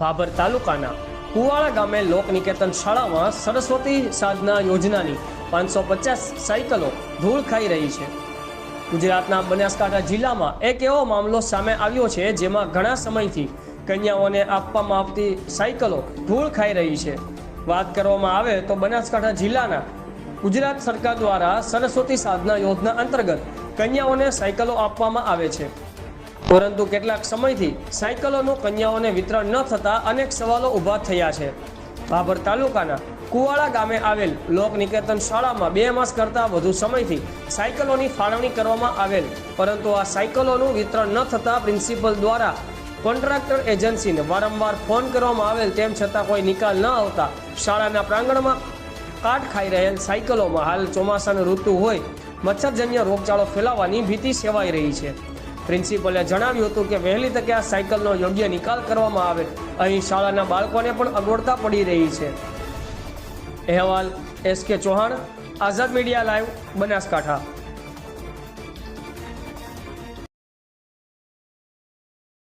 ભાભર તાલુકાના કુવાળા ગામે લોકનિકેતન શાળામાં સરસ્વતી સાધના યોજનાની પાંચસો પચાસ સાયકલો ધૂળ ખાઈ રહી છે. ગુજરાતના બનાસકાંઠા જિલ્લામાં એક એવો મામલો સામે આવ્યો છે જેમાં ઘણા સમયથી કન્યાઓને આપવામાં આવતી સાયકલો ધૂળ ખાઈ રહી છે. વાત કરવામાં આવે તો બનાસકાંઠા જિલ્લાના ગુજરાત સરકાર દ્વારા સરસ્વતી સાધના યોજના અંતર્ગત કન્યાઓને સાયકલો આપવામાં આવે છે. પરંતુ કેટલાક સમયથી સાયકલોનું કન્યાઓને વિતરણ ન થતાં અનેક સવાલો ઊભા થયા છે. ભાભર તાલુકાના કુવાળા ગામે આવેલ લોક નિકેતન શાળામાં બે માસ કરતાં વધુ સમયથી સાયકલોની ફાળવણી કરવામાં આવેલ. પરંતુ આ સાયકલોનું વિતરણ ન થતાં પ્રિન્સિપલ દ્વારા કોન્ટ્રાક્ટર એજન્સીને વારંવાર ફોન કરવામાં આવેલ તેમ છતાં કોઈ નિકાલ ન આવતા શાળાના પ્રાંગણમાં કાટ ખાઈ રહેલ સાયકલોમાં હાલ ચોમાસાની ઋતુ હોય, મચ્છરજન્ય રોગચાળો ફેલાવાની ભીતિ સેવાઈ રહી છે. પ્રિન્સિપલે જણાવ્યું હતું કે વહેલી તકે આ સાયકલનો યોગ્ય નિકાલ કરવામાં આવે. અહીં શાળાના બાળકોને પણ અગવડતા પડી રહી છે. અહેવાલ S K Chauhan, Azad media live, Banaskantha.